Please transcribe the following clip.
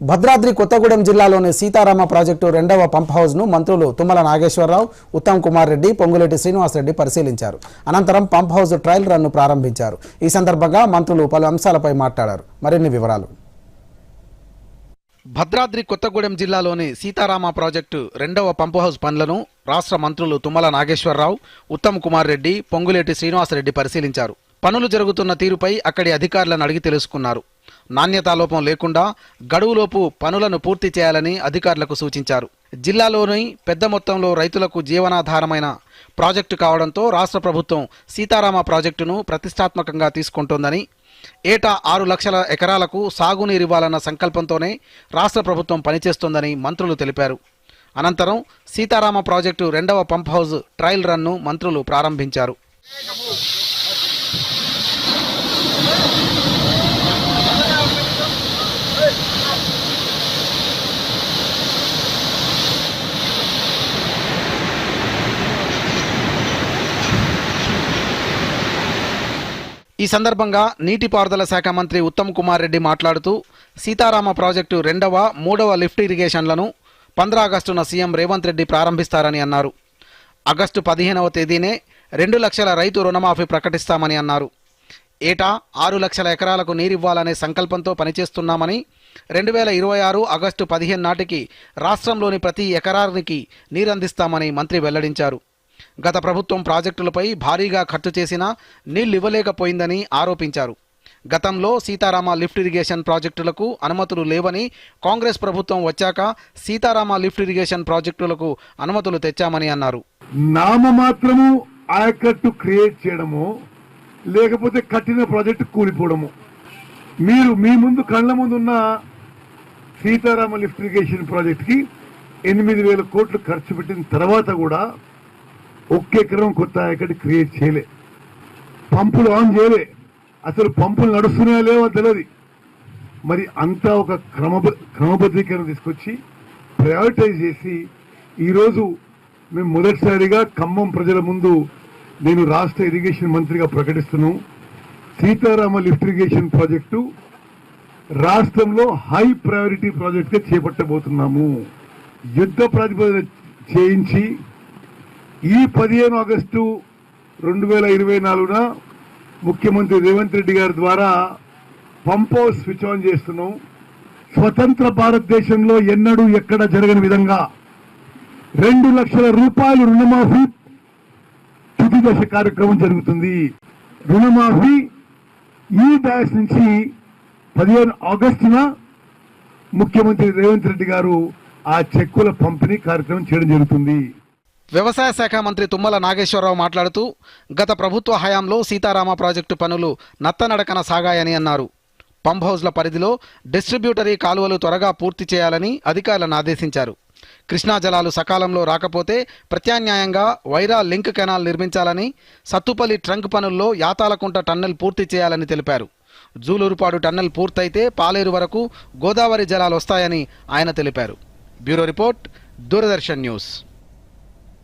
భద్రాద్రి కొత్తగూడెం జిల్లాలోని సీతారామ ప్రాజెక్టు రెండవ పంప్ హౌస్ను మంత్రులు తుమ్మల నాగేశ్వరరావు ఉత్తమ్ కుమార్ రెడ్డి పొంగులేటి శ్రీనివాసరెడ్డి పరిశీలించారు. అనంతరం పంప్ హౌస్ ట్రయల్ రన్ను ప్రారంభించారు. ఈ సందర్భంగా మంత్రులు పలు అంశాలపై మాట్లాడారు. మరిన్ని వివరాలు. భద్రాద్రి కొత్తగూడెం జిల్లాలోని సీతారామ ప్రాజెక్టు రెండవ పంప్ హౌస్ పనులను రాష్ట్ర మంత్రులు తుమ్మల నాగేశ్వరరావు ఉత్తమ్ కుమార్ రెడ్డి పొంగులేటి శ్రీనివాసరెడ్డి పరిశీలించారు. పనులు జరుగుతున్న తీరుపై అక్కడి అధికారులను అడిగి తెలుసుకున్నారు. నాణ్యతాలోపం లేకుండా గడువులోపు పనులను పూర్తి చేయాలని అధికారులకు సూచించారు. జిల్లాలోని పెద్ద మొత్తంలో రైతులకు జీవనాధారమైన ప్రాజెక్టు కావడంతో రాష్ట్ర ప్రభుత్వం సీతారామ ప్రాజెక్టును ప్రతిష్టాత్మకంగా తీసుకుంటోందని ఏటా ఆరు లక్షల ఎకరాలకు సాగునీరివ్వాలన్న సంకల్పంతోనే రాష్ట్ర ప్రభుత్వం పనిచేస్తోందని మంత్రులు తెలిపారు. అనంతరం సీతారామ ప్రాజెక్టు రెండవ పంప్ హౌస్ ట్రయల్ రన్ను మంత్రులు ప్రారంభించారు. ఈ సందర్భంగా నీటిపారుదల శాఖ మంత్రి ఉత్తమ్ కుమార్ రెడ్డి మాట్లాడుతూ సీతారామ ప్రాజెక్టు రెండవ మూడవ లిఫ్ట్ ఇరిగేషన్లను పంద్రా ఆగస్టున సీఎం రేవంత్ రెడ్డి ప్రారంభిస్తారని అన్నారు. ఆగస్టు పదిహేనవ తేదీనే రెండు లక్షల రైతు రుణమాఫీ ప్రకటిస్తామని అన్నారు. ఏటా ఆరు లక్షల ఎకరాలకు నీరివ్వాలనే సంకల్పంతో పనిచేస్తున్నామని రెండు వేల ఇరవై ఆరు ఆగస్టు పదిహేను నాటికి రాష్ట్రంలోని ప్రతి ఎకరానికి నీరందిస్తామని మంత్రి వెల్లడించారు. గత ప్రభుత్వం ప్రాజెక్టులపై భారీగా ఖర్చు చేసినా నీళ్ళు ఇవ్వలేకపోయిందని ఆరోపించారు. గతంలో సీతారామ లిఫ్ట్ ఇరిగేషన్ ప్రాజెక్టులకు అనుమతులు లేవని కాంగ్రెస్ ప్రభుత్వం వచ్చాక సీతారామ లిఫ్ట్ ఇరిగేషన్ ప్రాజెక్టులకు అనుమతులు తెచ్చామని అన్నారు. నామమాత్రము ఆయకట్టు క్రియేట్ చేయడము లేకపోతే కట్టిన ప్రాజెక్టు కూలిపోవడము. మీరు మీ ముందు కళ్ళ ముందు ఉన్న సీతారామ లిఫ్ట్ ఇరిగేషన్ ప్రాజెక్ట్కి ఎనిమిది వేల కోట్లు ఖర్చు పెట్టిన తర్వాత కూడా ఒక్క ఎకరం కొత్త ఎక్కడ క్రియేట్ చేయలే. పంపులు ఆన్ చేయలే. అసలు పంపులు నడుస్తున్నాయా లేవో తెలియదు మరి అంతా ఒక క్రమ క్రమబద్ధీకరణ తీసుకొచ్చి ప్రయారిటైజ్ చేసి ఈరోజు మేము మొదటిసారిగా ఖమ్మం ప్రజల ముందు నేను రాష్ట్ర ఇరిగేషన్ మంత్రిగా ప్రకటిస్తున్నాను సీతారామ లిఫ్ట్ ఇరిగేషన్ ప్రాజెక్టు రాష్ట్రంలో హై ప్రయారిటీ ప్రాజెక్ట్గా చేపట్టబోతున్నాము. యుద్ధ ప్రాతిపదన చేయించి ఈ పదిహేను ఆగస్టు రెండు వేల ఇరవై నాలుగున ముఖ్యమంత్రి రేవంత్ రెడ్డి గారి ద్వారా పంప్ హౌస్ స్విచ్ ఆన్ చేస్తున్నాం. స్వతంత్ర భారతదేశంలో ఎన్నడూ ఎక్కడ జరగని విధంగా రెండు లక్షల రూపాయలు రుణమాఫీ తుది దశ కార్యక్రమం జరుగుతుంది. రుణమాఫీ ఈ డాష్ నుంచి పదిహేను ఆగస్టున ముఖ్యమంత్రి రేవంత్ రెడ్డి గారు ఆ చెక్కుల పంపిణీ కార్యక్రమం చేయడం జరుగుతుంది. వ్యవసాయ శాఖ మంత్రి తుమ్మల నాగేశ్వరరావు మాట్లాడుతూ గత ప్రభుత్వ హయాంలో సీతారామ ప్రాజెక్టు పనులు నత్తనడకన సాగాయని అన్నారు. పంప్ హౌస్ల పరిధిలో డిస్ట్రిబ్యూటరీ కాలువలు త్వరగా పూర్తి చేయాలని అధికారులను ఆదేశించారు. కృష్ణా జలాలు సకాలంలో రాకపోతే ప్రత్యామ్నాయంగా వైరా లింక్ కెనాల్ నిర్మించాలని సత్తుపల్లి ట్రంక్ పనుల్లో యాతాలకుంట టన్నెల్ పూర్తి చేయాలని తెలిపారు. జూలూరుపాడు టన్నెల్ పూర్తయితే పాలేరు వరకు గోదావరి జలాలు వస్తాయని ఆయన తెలిపారు. Bureau report Doordarshan news.